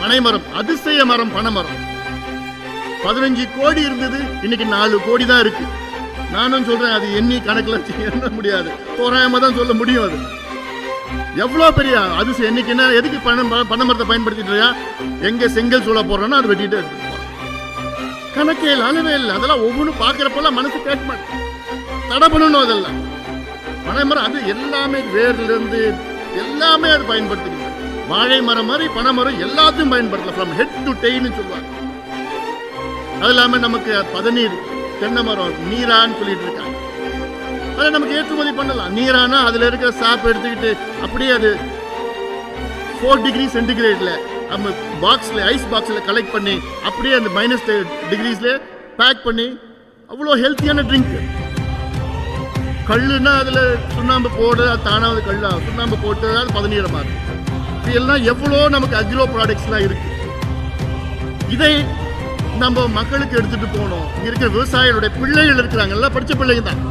பனைமரம் அதிசய மரம் பனைமரம். பதினஞ்சு கோடி இருந்தது இன்னைக்கு நாலு கோடி தான் இருக்கு. நானும் சொல்றேன் அது எண்ணி கணக்குல வச்சு எண்ண முடியாது. தோராயமா தான் சொல்ல முடியும் அது. எவ்வளவு பெரிய அதிசயம்? என்னைக்கு என்ன எதுக்கு பணம் பனைமரத்தை பயன்படுத்திட்டு இருக்கியா? எங்க செங்கல் சூழ போடுறோன்னா அது வெட்டிட்டு கணக்கே இல்லை அளவே இல்லை. அதெல்லாம் ஒவ்வொன்றும் பார்க்குறப்பெல்லாம் மனசு கேட்க மாட்டேன் தடை பண்ணணும் அதெல்லாம். பனைமரம் அது எல்லாமே வேர்ல இருந்து எல்லாமே அது பயன்படுத்திக்கணும் வாழை மரம் மாதிரி பனை மரம் எல்லாத்தையும் பயன்படுத்தலாம். ஃப்ரம் ஹெட் டு டெய்னு சொல்லுவாங்க. அது இல்லாம நமக்கு பதநீர் தென்னை மரம் நீரான்னு சொல்லிட்டு இருக்காங்க. அதை நமக்கு ஏற்றுமதி பண்ணலாம். நீரானா அதுல இருக்கிற சாப் எடுத்துக்கிட்டு அப்படியே அது ஃபோர் டிகிரி சென்டிகிரேட்ல நம்ம பாக்ஸ்ல ஐஸ் பாக்ஸ்ல கலெக்ட் பண்ணி அப்படியே அந்த மைனஸ் டிகிரிஸ்ல பேக் பண்ணி அவ்வளோ ஹெல்த்தியான ட்ரிங்க் கல்லுன்னா அதுல சுண்ணாம்பு போடு அது தானாவது கல்லா சுண்ணாம்பு போட்டு அது பதநீரை இருக்கும் இது எல்லாம் எவ்வளோ நமக்கு அக்ரோ ப்ராடக்ட்ஸ்லாம் இருக்கு. இதை நம்ம மக்களுக்கு எடுத்துட்டு போகணும் இங்கே இருக்கிற விவசாயிகளுடைய பிள்ளைகள் இருக்கிறாங்கல்ல படிச்ச பிள்ளைங்க தான்.